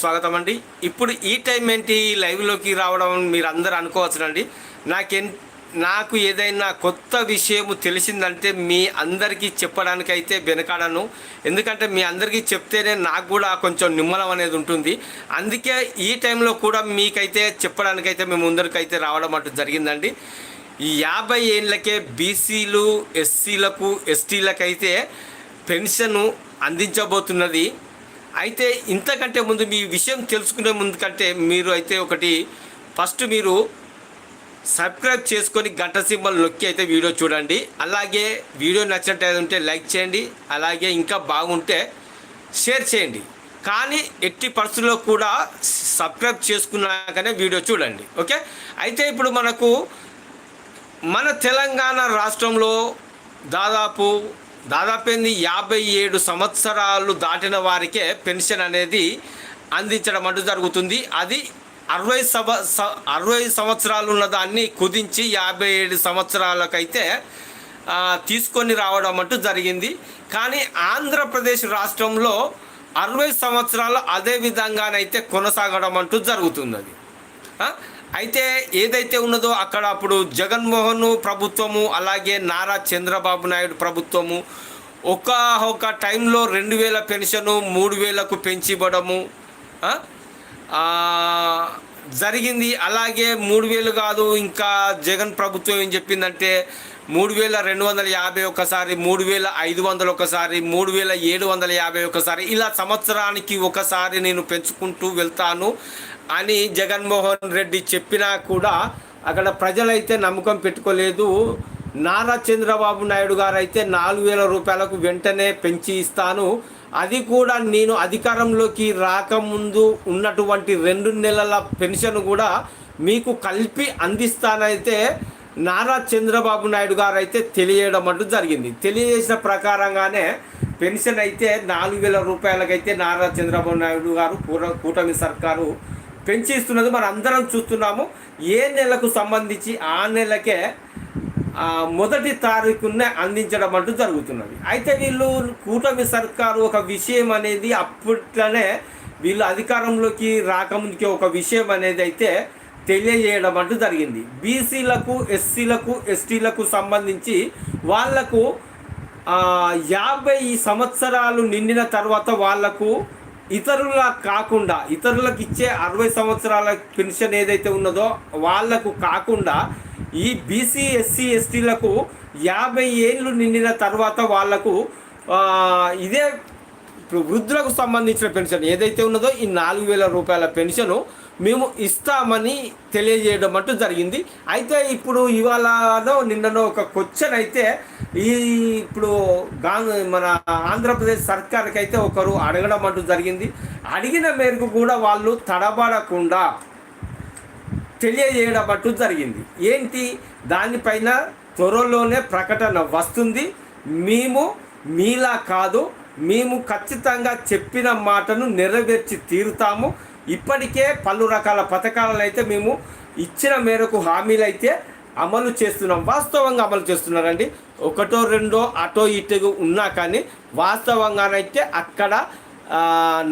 స్వాగతం అండి ఇప్పుడు ఈ టైం ఏంటి? లైవ్లోకి రావడం మీరు అందరూ అనుకోవచ్చునండి. నాకెన్ నాకు ఏదైనా కొత్త విషయం తెలిసిందంటే మీ అందరికీ చెప్పడానికైతే వెనకాడను. ఎందుకంటే మీ అందరికీ చెప్తేనే నాకు కూడా కొంచెం నిమ్మలం అనేది ఉంటుంది. అందుకే ఈ టైంలో కూడా మీకైతే చెప్పడానికైతే మేము ముందరికైతే రావడం అంటూ జరిగిందండి. ఈ యాభై ఏళ్ళకే బీసీలు ఎస్సీలకు ఎస్టీలకైతే పెన్షన్ అందించబోతున్నది అయితే ఇంతకంటే ముందు మీ విషయం తెలుసుకునే ముందు కంటే మీరు అయితే ఒకటి ఫస్ట్ మీరు సబ్స్క్రైబ్ చేసుకొని గంట సింబల్ నొక్కి అయితే వీడియో చూడండి. అలాగే వీడియో నచ్చినట్టు ఉంటే లైక్ చేయండి. అలాగే ఇంకా బాగుంటే షేర్ చేయండి. కానీ ఎట్టి పరిస్థితుల్లో కూడా సబ్స్క్రైబ్ చేసుకున్నాకనే వీడియో చూడండి. ఓకే? అయితే ఇప్పుడు మనకు మన తెలంగాణ రాష్ట్రంలో దాదాపు దాదాపు యాభై ఏడు సంవత్సరాలు దాటిన వారికే పెన్షన్ అనేది అందించడం అంటూ జరుగుతుంది. అది అరవై సవ స- అరవై సంవత్సరాలు ఉన్న దాన్ని కుదించి యాభై ఏడు సంవత్సరాలకైతే తీసుకొని రావడం అంటూ జరిగింది. కానీ ఆంధ్రప్రదేశ్ రాష్ట్రంలో అరవై సంవత్సరాలు అదే విధంగానైతే కొనసాగడం అంటూ జరుగుతుంది అది అయితే ఏదైతే ఉన్నదో అక్కడ అప్పుడు జగన్మోహన్ ప్రభుత్వము అలాగే నారా చంద్రబాబు నాయుడు ప్రభుత్వము ఒక ఒక టైంలో రెండు వేల పెన్షను మూడు వేలకు పెంచి ఇవ్వడము జరిగింది. అలాగే మూడు వేలు కాదు ఇంకా జగన్ ప్రభుత్వం ఏం చెప్పిందంటే మూడు వేల రెండు వందల యాభై ఒకసారి మూడు వేల ఐదు వందలు ఒకసారి మూడు వేల ఏడు వందల యాభై ఒకసారి ఇలా సంవత్సరానికి ఒకసారి నేను పెంచుకుంటూ వెళ్తాను. అని జగన్మోహన్ రెడ్డి చెప్పినా కూడా అక్కడ ప్రజలైతే నమ్మకం పెట్టుకోలేదు. నారా చంద్రబాబు నాయుడు గారు అయితే నాలుగు వేల రూపాయలకు వెంటనే పెంచి ఇస్తాను. అది కూడా నేను అధికారంలోకి రాకముందు ఉన్నటువంటి రెండు నెలల పెన్షన్ కూడా మీకు కలిపి అందిస్తానైతే నారా చంద్రబాబు నాయుడు గారు అయితే తెలియడం అంటూ జరిగింది. తెలియజేసిన ప్రకారంగానే పెన్షన్ అయితే నాలుగు వేల రూపాయలకైతే నారా చంద్రబాబు నాయుడు గారు కూటమి సర్కారు పెంచి ఇస్తున్నది మనం అందరం చూస్తున్నాము. ఏ నెలకు సంబంధించి ఆ నెలకే మొదటి తారీఖునే అందించడం అంటూ జరుగుతున్నది. అయితే వీళ్ళు కూటమి సర్కారు ఒక విషయం అనేది అప్పట్లోనే వీళ్ళు అధికారంలోకి రాకముందుకే ఒక విషయం అనేది అయితే తెలియజేయడం అంటూ జరిగింది. బీసీలకు ఎస్సీలకు ఎస్టీలకు సంబంధించి వాళ్ళకు యాభై సంవత్సరాలు నిండిన తర్వాత వాళ్ళకు ఇతరుల కాకుండా ఇతరులకు ఇచ్చే అరవై సంవత్సరాల పెన్షన్ ఏదైతే ఉన్నదో వాళ్ళకు కాకుండా ఈ బీసీ ఎస్సీ ఎస్టీలకు యాభై ఏళ్ళు నిండిన తర్వాత వాళ్ళకు ఇదే ఇప్పుడు వృద్ధులకు సంబంధించిన పెన్షన్ ఏదైతే ఉన్నదో ఈ నాలుగు వేల రూపాయల పెన్షను మేము ఇస్తామని తెలియజేయడం అంటూ జరిగింది. అయితే ఇప్పుడు ఇవాళనో నిన్ననో ఒక క్వశ్చన్ అయితే ఈ ఇప్పుడు మన ఆంధ్రప్రదేశ్ సర్కార్కి అయితే ఒకరు అడగడం అంటూ జరిగింది. అడిగిన మేరకు కూడా వాళ్ళు తడబడకుండా తెలియజేయడం అంటూ జరిగింది. ఏంటి? దానిపైన త్వరలోనే ప్రకటన వస్తుంది. మేము మీలా కాదు మేము ఖచ్చితంగా చెప్పిన మాటను నెరవేర్చి తీరుతాము. ఇప్పటికే పలు రకాల పథకాలను అయితే మేము ఇచ్చిన మేరకు హామీలు అయితే అమలు చేస్తున్నాం. వాస్తవంగా అమలు చేస్తున్నారండి. ఒకటో రెండో అటో ఇటు ఉన్నా కానీ వాస్తవంగానైతే అక్కడ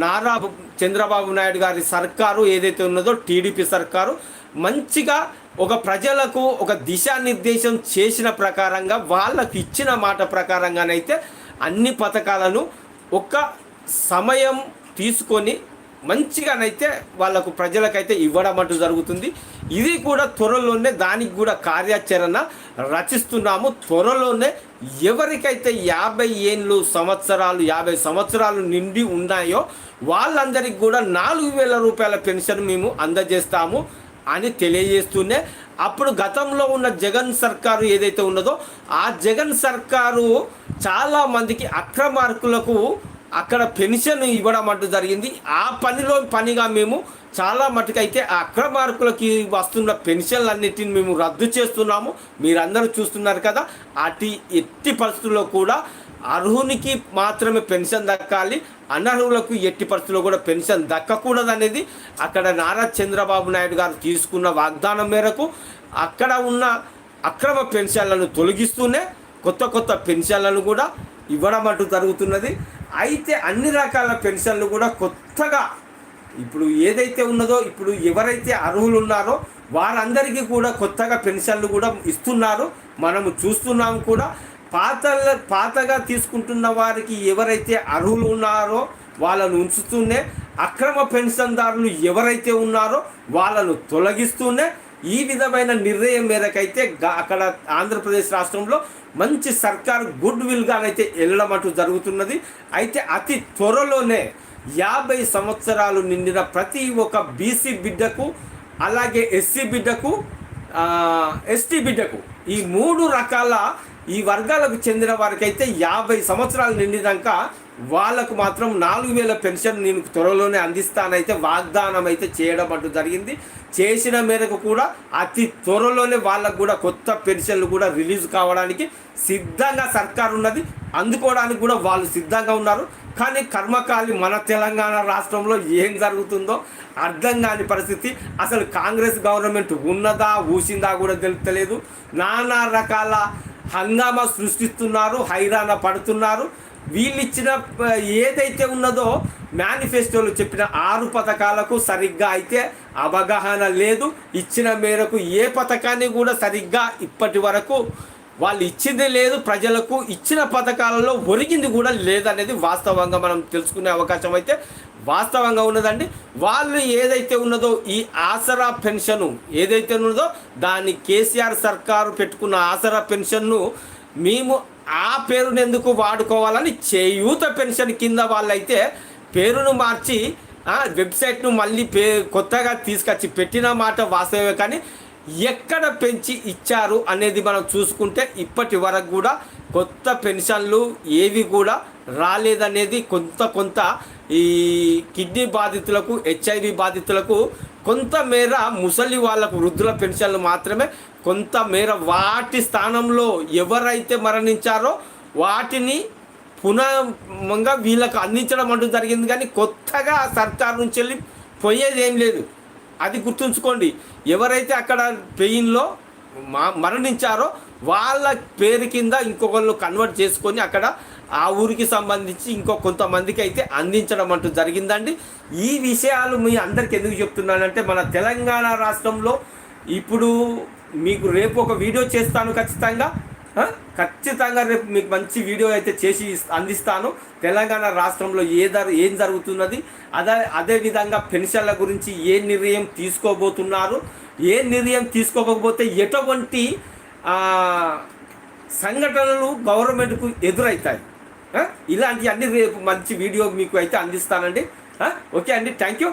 నారా చంద్రబాబు నాయుడు గారి సర్కారు ఏదైతే ఉన్నదో టీడీపీ సర్కారు మంచిగా ఒక ప్రజలకు ఒక దిశానిర్దేశం చేసిన ప్రకారంగా వాళ్ళకి ఇచ్చిన మాట ప్రకారంగానైతే అన్ని పథకాలను ఒక సమయం తీసుకొని మంచిగానైతే వాళ్ళకు ప్రజలకైతే ఇవ్వడం అంటూ జరుగుతుంది. ఇది కూడా త్వరలోనే దానికి కూడా కార్యాచరణ రచిస్తున్నాము. త్వరలోనే ఎవరికైతే యాభై ఏళ్ళు సంవత్సరాలు యాభై సంవత్సరాలు నిండి ఉన్నాయో వాళ్ళందరికీ కూడా నాలుగు వేల రూపాయల పెన్షన్ మేము అందజేస్తాము అని తెలియజేస్తూనే అప్పుడు గతంలో ఉన్న జగన్ సర్కారు ఏదైతే ఉన్నదో ఆ జగన్ సర్కారు చాలా మందికి అక్రమార్కులకు అక్కడ పెన్షన్ ఇవ్వడం అంటూ జరిగింది. ఆ పనిలో పనిగా మేము చాలా మటుకైతే అక్రమార్కులకి వస్తున్న పెన్షన్లన్నిటిని మేము రద్దు చేస్తున్నాము. మీరందరూ చూస్తున్నారు కదా అటు ఎట్టి పరిస్థితుల్లో కూడా అర్హునికి మాత్రమే పెన్షన్ దక్కాలి అనర్హులకు ఎట్టి పరిస్థితుల్లో కూడా పెన్షన్ దక్కకూడదు అనేది అక్కడ నారా చంద్రబాబు నాయుడు గారు తీసుకున్న వాగ్దానం మేరకు అక్కడ ఉన్న అక్రమ పెన్షన్లను తొలగిస్తూనే కొత్త కొత్త పెన్షన్లను కూడా ఇవ్వడం అంటూ జరుగుతున్నది. అయితే అన్ని రకాల పెన్షన్లు కూడా కొత్తగా ఇప్పుడు ఏదైతే ఉన్నదో ఇప్పుడు ఎవరైతే అర్హులు ఉన్నారో వారందరికీ కూడా కొత్తగా పెన్షన్లు కూడా ఇస్తున్నారు. మనము చూస్తున్నాము కూడా పాత పాతగా తీసుకుంటున్న వారికి ఎవరైతే అర్హులు ఉన్నారో వాళ్ళను ఉంచుతూనే అక్రమ పెన్షన్దారులు ఎవరైతే ఉన్నారో వాళ్ళను తొలగిస్తూనే ఈ విధమైన నిర్ణయం మేరకైతే అక్కడ ఆంధ్రప్రదేశ్ రాష్ట్రంలో మంచి సర్కార్ గుడ్ విల్గానైతే వెళ్ళడం అంటూ జరుగుతున్నది. అయితే అతి త్వరలోనే యాభై సంవత్సరాలు నిండిన ప్రతి ఒక్క బీసీ బిడ్డకు అలాగే ఎస్సీ బిడ్డకు ఎస్టీ బిడ్డకు ఈ మూడు రకాల ఈ వర్గాలకు చెందిన వారికైతే యాభై సంవత్సరాలు నిండినాక వాళ్ళకు మాత్రం నాలుగు వేల పెన్షన్ నేను త్వరలోనే అందిస్తానైతే వాగ్దానం అయితే చేయడం అంటూ జరిగింది. చేసిన మేరకు కూడా అతి త్వరలోనే వాళ్ళకు కూడా కొత్త పెన్షన్లు కూడా రిలీజ్ కావడానికి సిద్ధంగా సర్కార్ ఉన్నది. అందుకోవడానికి కూడా వాళ్ళు సిద్ధంగా ఉన్నారు. కానీ కర్మకాలి మన తెలంగాణ రాష్ట్రంలో ఏం జరుగుతుందో అర్థం కాని పరిస్థితి. అసలు కాంగ్రెస్ గవర్నమెంట్ ఉన్నదా ఊసిందా కూడా తెలుస్తలేదు. నానా రకాల హంగామా సృష్టిస్తున్నారు హైరాణ పడుతున్నారు. వీళ్ళిచ్చిన ఏదైతే ఉన్నదో మేనిఫెస్టోలో చెప్పిన ఆరు పథకాలకు సరిగ్గా అయితే అవగాహన లేదు. ఇచ్చిన మేరకు ఏ పథకాన్ని కూడా సరిగ్గా ఇప్పటి వరకు వాళ్ళు ఇచ్చింది లేదు. ప్రజలకు ఇచ్చిన పథకాలలో ఒరిగింది కూడా లేదనేది వాస్తవంగా మనం తెలుసుకునే అవకాశం అయితే వాస్తవంగా ఉన్నదండి. వాళ్ళు ఏదైతే ఉన్నదో ఈ ఆసరా పెన్షన్ ఏదైతే ఉన్నదో దాన్ని కేసీఆర్ సర్కారు పెట్టుకున్న ఆసరా పెన్షన్ను మేము ఆ పేరును ఎందుకు వాడుకోవాలని చేయూత పెన్షన్ కింద వాళ్ళైతే పేరును మార్చి వెబ్సైట్ను మళ్ళీ పే కొత్తగా తీసుకొచ్చి పెట్టిన మాట వాస్తవే కానీ ఎక్కడ పెంచి ఇచ్చారు అనేది మనం చూసుకుంటే ఇప్పటి వరకు కూడా కొత్త పెన్షన్లు ఏవి కూడా రాలేదనేది కొంత కొంత ఈ కిడ్నీ బాధితులకు హెచ్ఐవి బాధితులకు కొంత మేర ముసలి వాళ్ళకు వృద్ధుల పెన్షన్లు మాత్రమే కొంతమేర వాటి స్థానంలో ఎవరైతే మరణించారో వాటిని పునమంగా వీళ్ళకు అందించడం అంటూ జరిగింది. కానీ కొత్తగా సర్కార్ నుంచి వెళ్ళి పోయేది ఏం లేదు. అది గుర్తుంచుకోండి. ఎవరైతే అక్కడ పెయిన్లో మా మరణించారో వాళ్ళ పేరు కింద ఇంకొకళ్ళు కన్వర్ట్ చేసుకొని అక్కడ ఆ ఊరికి సంబంధించి ఇంకో కొంతమందికి అయితే అందించడం అంటూ జరిగిందండి. ఈ విషయాలు మీ అందరికి ఎందుకు చెప్తున్నానంటే మన తెలంగాణ రాష్ట్రంలో ఇప్పుడు మీకు రేపు ఒక వీడియో చేస్తాను ఖచ్చితంగా. ఖచ్చితంగా రేపు మీకు మంచి వీడియో అయితే చేసి అందిస్తాను. తెలంగాణ రాష్ట్రంలో ఏ ధర ఏం జరుగుతున్నది? అదే అదేవిధంగా పెన్షన్ల గురించి ఏ నిర్ణయం తీసుకోబోతున్నారు? ఏ నిర్ణయం తీసుకోకపోతే ఎటువంటి సంఘటనలు గవర్నమెంట్కు ఎదురవుతాయి ఆ? ఇలాంటి అన్ని రేపు మంచి వీడియో మీకు అయితే అందిస్తానండి. ఓకే అండి. Thank you